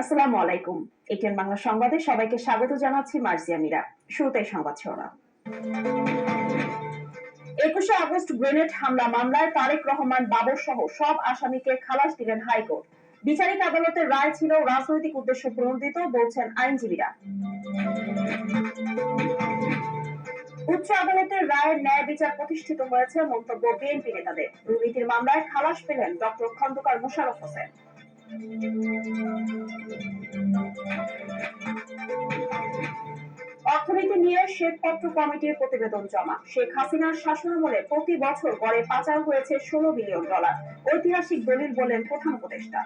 আসসালামু আলাইকুম। এটিএন বাংলা সংবাদে সবাইকে স্বাগত জানাচ্ছি মার্জিয়া মিরা শুরুতেই সংবাদ শিরোনাম। একুশে আগস্ট গ্রেনেড হামলা মামলায় তারেক রহমান, বাবর সহ সব আসামিকে খালাস দিলেন হাইকোর্ট। বিচারিক আদালতের রায় ছিল রাজনৈতিক উদ্দেশ্য প্রণোদিত, বলছেন আইনজীবীরা। উচ্চ আদালতের রায়ের ন্যায় বিচার প্রতিষ্ঠিত হয়েছে মন্তব্য বিএনপি নেতাদের। দুর্নীতির মামলায় খালাস পেলেন ডক্টর খন্দকার মোশাররফ হোসেন। নিয়ে শ্বেতপত্র কমিটির প্রতিবেদন জমা। শেখ হাসিনার শাসনামলে প্রতি বছর গড়ে পাচার হয়েছে ষোলো বিলিয়ন ডলার। ঐতিহাসিক দলিল বলেন প্রধান উপদেষ্টা।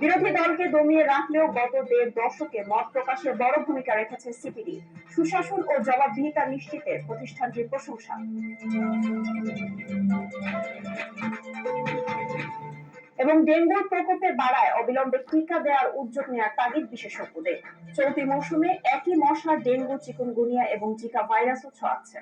বিরোধী দলকে দমিয়ে রাখলেও গত দেড় দশকে মত প্রকাশে বড় ভূমিকা রেখেছে সিপিডি। সুশাসন ও জবাবদিহিতা নিশ্চিতে প্রতিষ্ঠানটির প্রশংসা। এবং ডেঙ্গুর প্রকোপে বাড়ায় অবিলম্বে টিকা দেওয়ার উদ্যোগ নেওয়ার তাগিদ বিশেষজ্ঞদের। চলতি মৌসুমে একই মশা ডেঙ্গু, চিকুনগুনিয়া এবং জিকা ভাইরাসও ছড়াচ্ছে।